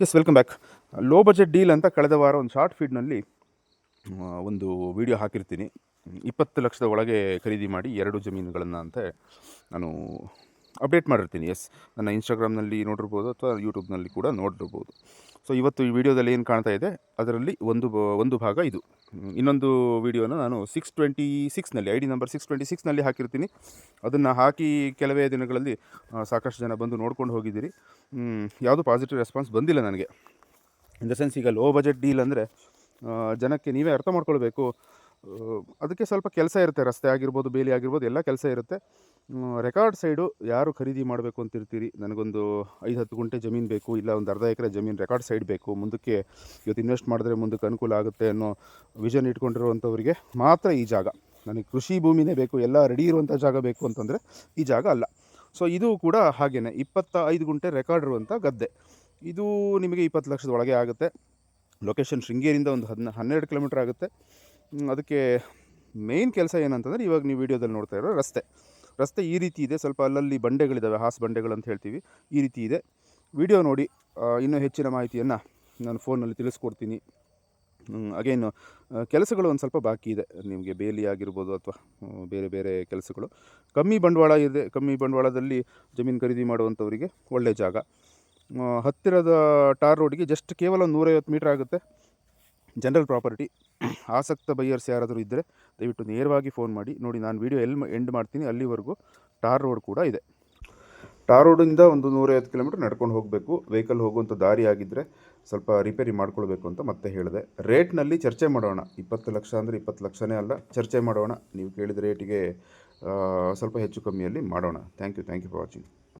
Yes welcome back low budget deal ಅಂತ ಕಳೆದ ವಾರ ಒಂದು ಶಾರ್ಟ್ ಫೀಡ್ನಲ್ಲಿ ಒಂದು ವಿಡಿಯೋ ಹಾಕಿರ್ತೀನಿ. ಇಪ್ಪತ್ತು ಲಕ್ಷದ ಒಳಗೆ ಖರೀದಿ ಮಾಡಿ ಎರಡು ಜಮೀನುಗಳನ್ನು ಅಂತ ನಾನು ಅಪ್ಡೇಟ್ ಮಾಡಿರ್ತೀನಿ. ಎಸ್ ನನ್ನ ಇನ್ಸ್ಟಾಗ್ರಾಮ್ನಲ್ಲಿ ನೋಡಿರ್ಬೋದು ಅಥವಾ ಯೂಟ್ಯೂಬ್ನಲ್ಲಿ ಕೂಡ ನೋಡಿರ್ಬೋದು. ಸೊ ಇವತ್ತು ಈ ವಿಡಿಯೋದಲ್ಲಿ ಏನು ಕಾಣ್ತಾ ಇದೆ? ಅದರಲ್ಲಿ ಒಂದು ಒಂದು ಭಾಗ ಇದು. ಇನ್ನೊಂದು ವಿಡಿಯೋನ ನಾನು six twenty ಸಿಕ್ಸ್ನಲ್ಲಿ I D number six twenty ಸಿಕ್ಸ್ನಲ್ಲಿ ಹಾಕಿರ್ತೀನಿ. ಅದನ್ನು ಹಾಕಿ ಕೆಲವೇ ದಿನಗಳಲ್ಲಿ ಸಾಕಷ್ಟು ಜನ ಬಂದು ನೋಡ್ಕೊಂಡು ಹೋಗಿದ್ದೀರಿ. ಯಾವುದು ಪಾಸಿಟಿವ್ ರೆಸ್ಪಾನ್ಸ್ ಬಂದಿಲ್ಲ ನನಗೆ. ಇನ್ ದ ಸೆನ್ಸ್ ಈಗ ಲೋ ಬಜೆಟ್ ಡೀಲ್ ಅಂದರೆ ಜನಕ್ಕೆ ನೀವೇ ಅರ್ಥ ಮಾಡ್ಕೊಳ್ಬೇಕು. ಅದಕ್ಕೆ ಸ್ವಲ್ಪ ಕೆಲಸ ಇರುತ್ತೆ. ರಸ್ತೆ ಆಗಿರ್ಬೋದು, ಬೇಲಿ ಆಗಿರ್ಬೋದು, ಎಲ್ಲ ಕೆಲಸ ಇರುತ್ತೆ. ರೆಕಾರ್ಡ್ ಸೈಡು ಯಾರು ಖರೀದಿ ಮಾಡಬೇಕು ಅಂತಿರ್ತೀರಿ ನನಗೊಂದು ಐದು, ಹತ್ತು ಗುಂಟೆ ಜಮೀನು ಬೇಕು, ಇಲ್ಲ ಒಂದು ಅರ್ಧ ಎಕರೆ ಜಮೀನು ರೆಕಾರ್ಡ್ ಸೈಡ್ ಬೇಕು. ಮುಂದಕ್ಕೆ ಇವತ್ತು ಇನ್ವೆಸ್ಟ್ ಮಾಡಿದ್ರೆ ಮುಂದಕ್ಕೆ ಅನುಕೂಲ ಆಗುತ್ತೆ ಅನ್ನೋ ವಿಷನ್ ಇಟ್ಕೊಂಡಿರುವಂಥವ್ರಿಗೆ ಮಾತ್ರ ಈ ಜಾಗ. ನನಗೆ ಕೃಷಿ ಭೂಮಿನೇ ಬೇಕು, ಎಲ್ಲ ರೆಡಿ ಇರುವಂಥ ಜಾಗ ಬೇಕು ಅಂತಂದರೆ ಈ ಜಾಗ ಅಲ್ಲ. ಸೊ ಇದು ಕೂಡ ಹಾಗೇ ಇಪ್ಪತ್ತ ಐದು ಗುಂಟೆ ರೆಕಾರ್ಡ್ ಇರುವಂಥ ಗದ್ದೆ. ಇದು ನಿಮಗೆ ಇಪ್ಪತ್ತು ಲಕ್ಷದ ಒಳಗೆ ಆಗುತ್ತೆ. ಲೊಕೇಶನ್ ಶೃಂಗೇರಿಯಿಂದ ಒಂದು ಹದಿನ, ಹನ್ನೆರಡು ಕಿಲೋಮೀಟ್ರ್ ಆಗುತ್ತೆ. ಅದಕ್ಕೆ ಮೇಯ್ನ್ ಕೆಲಸ ಏನಂತಂದರೆ ಇವಾಗ ನೀವು ವೀಡಿಯೋದಲ್ಲಿ ನೋಡ್ತಾ ಇರೋ ರಸ್ತೆ. ರಸ್ತೆ ಈ ರೀತಿ ಇದೆ, ಸ್ವಲ್ಪ ಅಲ್ಲಲ್ಲಿ ಬಂಡೆಗಳಿದ್ದಾವೆ ಹಾಸ್ ಅಂತ ಹೇಳ್ತೀವಿ. ಈ ರೀತಿ ಇದೆ. ವಿಡಿಯೋ ನೋಡಿ ಇನ್ನೂ ಹೆಚ್ಚಿನ ಮಾಹಿತಿಯನ್ನು ನಾನು ಫೋನಲ್ಲಿ ತಿಳಿಸ್ಕೊಡ್ತೀನಿ. ಅಗೇನು ಕೆಲಸಗಳು ಒಂದು ಸ್ವಲ್ಪ ಬಾಕಿ ಇದೆ. ನಿಮಗೆ ಬೇಲಿ ಆಗಿರ್ಬೋದು ಅಥವಾ ಬೇರೆ ಬೇರೆ ಕೆಲಸಗಳು. ಕಮ್ಮಿ ಬಂಡವಾಳ ಇದೆ, ಕಮ್ಮಿ ಬಂಡವಾಳದಲ್ಲಿ ಜಮೀನು ಖರೀದಿ ಮಾಡುವಂಥವರಿಗೆ ಒಳ್ಳೆಯ ಜಾಗ. ಹತ್ತಿರದ ಟಾರ್ ರೋಡಿಗೆ ಜಸ್ಟ್ ಕೇವಲ ನೂರೈವತ್ತು ಮೀಟ್ರ್ ಆಗುತ್ತೆ. ಜನರಲ್ ಪ್ರಾಪರ್ಟಿ, ಆಸಕ್ತ ಬೈಯರ್ಸ್ ಯಾರಾದರೂ ಇದ್ದರೆ ದಯವಿಟ್ಟು ನೇರವಾಗಿ ಫೋನ್ ಮಾಡಿ. ನೋಡಿ, ನಾನು ವೀಡಿಯೋ ಎಲ್ಲಿ ಎಂಡ್ ಮಾಡ್ತೀನಿ, ಅಲ್ಲಿವರೆಗೂ ಟಾರ್ ರೋಡ್ ಕೂಡ ಇದೆ. ಟಾರ್ ರೋಡಿಂದ ಒಂದು ನೂರೈವತ್ತು ಕಿಲೋಮೀಟ್ರ್ ನಡ್ಕೊಂಡು ಹೋಗಬೇಕು. ವೆಹಿಕಲ್ ಹೋಗುವಂಥ ದಾರಿ ಆಗಿದ್ದರೆ ಸ್ವಲ್ಪ ರಿಪೇರಿ ಮಾಡ್ಕೊಳ್ಬೇಕು ಅಂತ ಮತ್ತೆ ಹೇಳಿದೆ. ರೇಟ್ನಲ್ಲಿ ಚರ್ಚೆ ಮಾಡೋಣ. ಇಪ್ಪತ್ತು ಲಕ್ಷ ಅಂದರೆ ಇಪ್ಪತ್ತು ಲಕ್ಷನೇ ಅಲ್ಲ, ಚರ್ಚೆ ಮಾಡೋಣ. ನೀವು ಕೇಳಿದ ರೇಟಿಗೆ ಸ್ವಲ್ಪ ಹೆಚ್ಚು ಕಮ್ಮಿಯಲ್ಲಿ ಮಾಡೋಣ. Thank you thank you for watching.